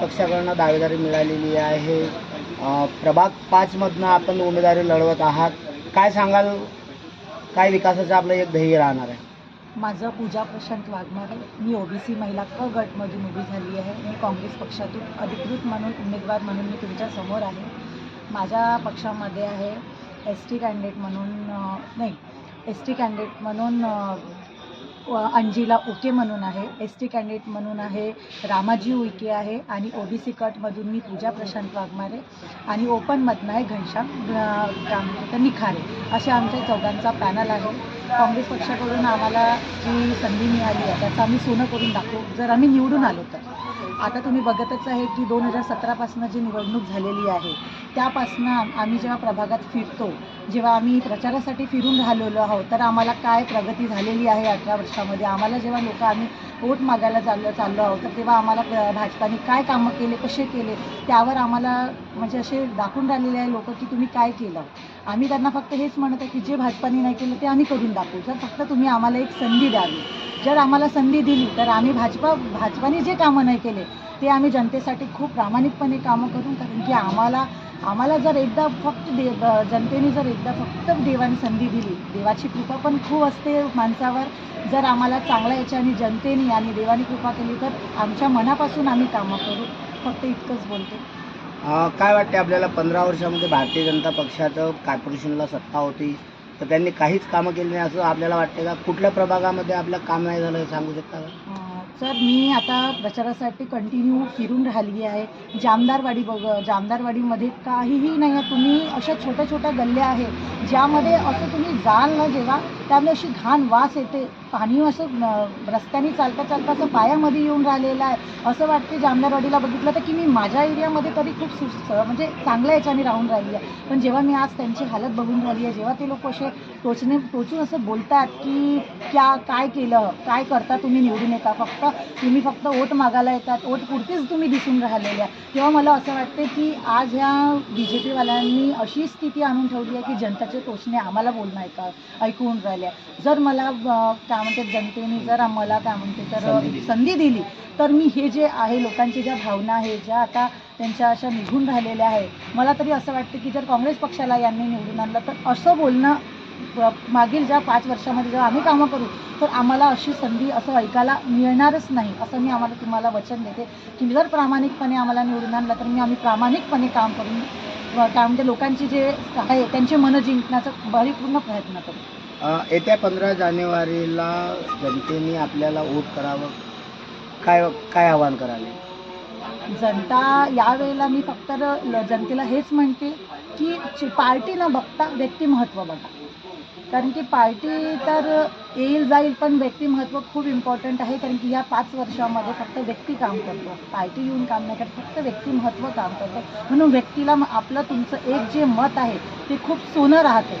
पक्षाकडनं दावेदारी मिळालेली आहे. प्रभाग पाचमधनं आपण उमेदवारी लढवत आहात. काय सांगाल? काय विकासाचं आपलं एक ध्येय राहणार आहे? माझं पूजा प्रशांत वाघमारे. मी ओबीसी महिला क गटमधून उभी झाली आहे. मी काँग्रेस पक्षातून अधिकृत म्हणून उमेदवार म्हणून मी तुमच्यासमोर आहे. माझ्या पक्षामध्ये आहे एस टी कॅन्डिडेट म्हणून नाही एस टी कॅन्डिडेट म्हणून अंजिला उके म्हणून आहे एस टी कॅन्डिडेट म्हणून आहे रामाजी उईके आहे आणि ओ बी सी कटमधून मी पूजा प्रशांत वाघमारे आणि ओपनमधनं आहे घनश्याम ग्राम निखारे असे आमच्या चौघांचा पॅनल आहे. काँग्रेस पक्षाकडून आम्हाला जी संधी मिळाली आहे त्याचं आम्ही सोनं करून दाखवू. जर आम्ही निवडून आलो तर. आता तुम्ही बघतच आहे की दोन हजार सतरापासून जी निवडणूक झालेली आहे त्यापासनं आम्ही जेव्हा प्रभागात फिरतो जेव्हा आम्ही प्रचारासाठी फिरून राहिलेलो आहोत तर आम्हाला काय प्रगती झालेली आहे अठरा वर्षामध्ये? आम्हाला जेव्हा लोक आम्ही वोट मागायला चाललो चाललो आहोत तर तेव्हा आम्हाला भाजपाने काय कामं केले कसे केले? त्यावर आम्हाला म्हणजे असे दाखवून राहिलेले आहे लोक की तुम्ही काय केलं. आम्ही त्यांना फक्त हेच म्हणत आहे की जे भाजपाने नाही केलं ते आम्ही करून दाखवू. जर फक्त तुम्ही आम्हाला एक संधी द्यावी. जर आम्हाला संधी दिली तर आम्ही भाजपा भाजपाने जे कामं नाही केले ते आम्ही जनतेसाठी खूप प्रामाणिकपणे कामं करून कारण की आम्हाला आम्हाला जर एकदा फक्त देव जनतेने जर एकदा फक्त देवाने संधी दिली देवाची कृपा पण खूप असते माणसावर. जर आम्हाला चांगल्या याच्याने जनतेने आणि देवाने कृपा केली तर आमच्या मनापासून आम्ही कामं करू. फक्त इतकंच बोलते. काय वाटते आपल्याला पंधरा वर्षामध्ये भारतीय जनता पक्षाचं कॉर्पोरेशनला सत्ता होती तर त्यांनी काहीच कामं केली नाही असं आपल्याला वाटते का? कुठल्या प्रभागामध्ये आपलं काम नाही झालं हे सांगू शकता का? सर मी आता प्रचारासाठी कंटिन्यू फिरून राहिली आहे. जामदारवाडी बघ जामदारवाडीमध्ये काहीही नाही आहे. तुम्ही अशा छोट्या छोट्या गल्ल्या आहे ज्यामध्ये असं तुम्ही जाल ना जेव्हा त्यामुळे अशी घाण वास येते. पाणी असं रस्त्याने चालता चालता असं पायामध्ये येऊन राहिलेलं आहे. असं वाटते जामदारवाडीला बघितलं तर की मी माझ्या एरियामध्ये तरी खूप सु म्हणजे चांगल्या याच्याने राहून राहिली आहे. पण जेव्हा मी आज त्यांची हालत बघून राहिली आहे जेव्हा ते लोक असे टोचणे टोचून असं बोलतात की क्या काय केलं? काय करता तुम्ही निवडून येता? फक्त तुम्ही फक्त ओट मागायला येतात. ओट पुरतीच तुम्ही दिसून राहिलेल्या तेव्हा मला असं वाटते की आज ह्या बी जे पीवाल्यांनी अशी स्थिती आणून ठेवली आहे की जनताचे टोचणे आम्हाला बोलणं ऐका ऐकून राहिल्या जर मला काय म्हणते जनतेने जर आम्हाला काय म्हणते तर संधी दिली. तर मी हे जे आहे लोकांची ज्या भावना आहे ज्या आता त्यांच्या अशा निघून राहिलेल्या आहे मला तरी असं वाटतं की जर काँग्रेस पक्षाला यांनी निवडून आणलं तर असं बोलणं मागील ज्या पाच वर्षामध्ये जेव्हा आम्ही कामं करू तर आम्हाला अशी संधी असं ऐकायला मिळणारच नाही असं मी आम्हाला तुम्हाला वचन देते. की जर प्रामाणिकपणे आम्हाला निवडून आणलं तर मी आम्ही प्रामाणिकपणे काम करून काय म्हणते लोकांची जे आहे त्यांचे मन जिंकण्याचा परिपूर्ण प्रयत्न करू. येत्या पंधरा जानेवारीला जनतेने आपल्याला वोट करावं काय काय आवाहन करावे जनता यावेळेला मी फक्त जनतेला हेच म्हणते की पार्टी न बघता व्यक्तिमत्व बघा. कारण की पार्टी तर येईल जाईल पण व्यक्तिमत्व खूप इम्पॉर्टंट आहे. कारण की या पाच वर्षामध्ये फक्त व्यक्ती काम करतो. पार्टी येऊन काम नाही करत फक्त व्यक्तिमत्व काम करतं. म्हणून व्यक्तीला म- आपलं तुमचं एक जे मत आहे ते खूप सोनं राहते.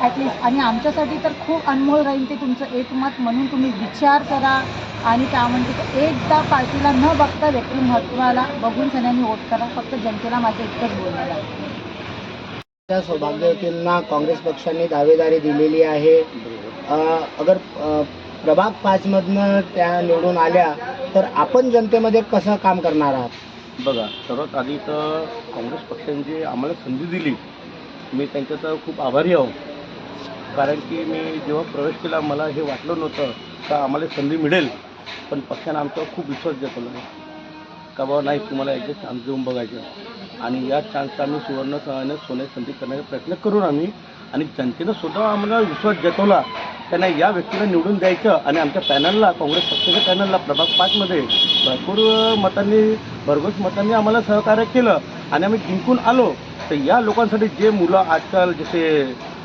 ॲटलिस्ट आणि आमच्यासाठी तर खूप अनमोल राहील ते तुमचं एक मत म्हणून तुम्ही विचार करा. आणि काय म्हणते तर एकदा पार्टीला न बघता व्यक्तिमत्वाला बघून सगळ्यांनी वोट करा. फक्त जनतेला माझं इतकंच बोलायला आहे. त्या सौभाग्यवतींना काँग्रेस पक्षाने दावेदारी दिलेली आहे. अगर प्रभाग पाचमधनं त्या निवडून आल्या तर आपण जनतेमध्ये कसं काम करणार आहात? बघा सर्वात आधी तर काँग्रेस पक्षाने जी आम्हाला संधी दिली. मी त्यांच्याचा खूप आभारी आहो. कारण की मी जेव्हा प्रवेश केला मला हे वाटलं नव्हतं का आम्हाला संधी मिळेल. पण पक्षानं आमचा खूप विश्वास देतो का बाबा नाही तुम्हाला एकदा चान्स देऊन बघायचं. आणि या चान्सचा आम्ही सुवर्ण सहाने सोने संधी करण्याचा प्रयत्न करून आम्ही आणि जनतेनं सुद्धा आम्हाला विश्वास जतवला त्यांना या व्यक्तीला निवडून द्यायचं आणि आमच्या पॅनलला काँग्रेस पक्षाच्या पॅनलला प्रभाग पाचमध्ये भरपूर मतांनी भरघोस मतांनी आम्हाला सहकार्य केलं आणि आम्ही जिंकून आलो. तर या लोकांसाठी जे मुलं आजकाल जसे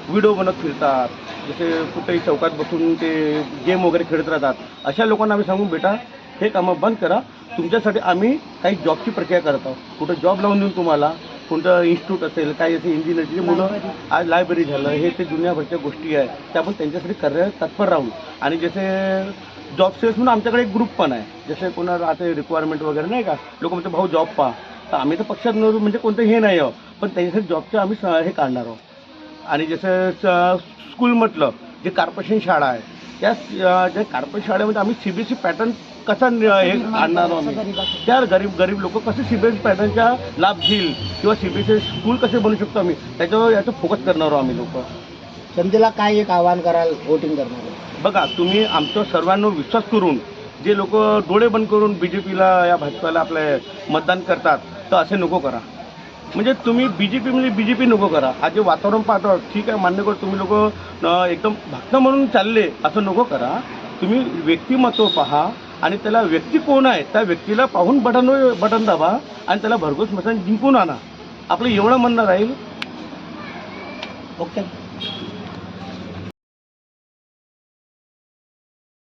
व्हिडिओ बनत फिरतात जसे कुठेही चौकात बसून ते गेम वगैरे खेळत राहतात अशा लोकांना आम्ही सांगू बेटा हे कामं बंद करा. तुमच्यासाठी आम्ही काही जॉबची प्रक्रिया करत आहोत. कुठं जॉब लावून देऊन तुम्हाला कोणतं इन्स्टिट्यूट असेल काही असे इंजिनिअरची मुलं. आज लायब्ररी झालं हे ते दुनियाभरच्या गोष्टी आहेत. त्या आपण त्यांच्यासाठी कार्य तत्पर राहू आणि जसे जॉब सेल्स म्हणून आमच्याकडे एक ग्रुप पण आहे. जसे कोणा राहते रिक्वायरमेंट वगैरे नाही का? लोक म्हणते भाऊ जॉब पहा. तर आम्ही तर पक्षात नव्हतो म्हणजे कोणतं हे नाही आहो पण त्यांच्यासाठी जॉबचं आम्ही हे काढणार आहोत. आणि जसं स्कूल म्हटलं जे कॉर्पोरेशन शाळा आहे. त्या ज्या कॉर्पोरेशन शाळेमध्ये आम्ही C B S C pattern कसा हे आणणार आम्ही. त्या गरीब गरीब लोक कसे सीबीएसई पॅटर्नचा लाभ घेईल? किंवा सीबीएसई स्कूल कसे बनवू शकतो आम्ही? त्याच्यावर याचं फोकस करणार आहोत आम्ही लोक. जनतेला काय एक आव्हान कराल वोटिंग करणार बघा तुम्ही आमचं सर्वांना विश्वास करून जे लोक डोळे बंद करून बी जे पीला या भाजपाला आपले मतदान करतात तर असे नको करा. म्हणजे तुम्ही बी जे पी म्हणजे बी जे पी नको करा. आज जे वातावरण पाहतो ठीक आहे मान्य करतो तुम्ही लोक एकदम भक्त म्हणून चालले असं नको करा. तुम्ही व्यक्तिमत्व पहा आणि त्याला व्यक्ती कोण आहे त्या व्यक्तीला पाहून बटन बटन दाबा आणि त्याला भरघोस मतदान जिंकून आणा. आपलं एवढं म्हणणं राहील. ओके.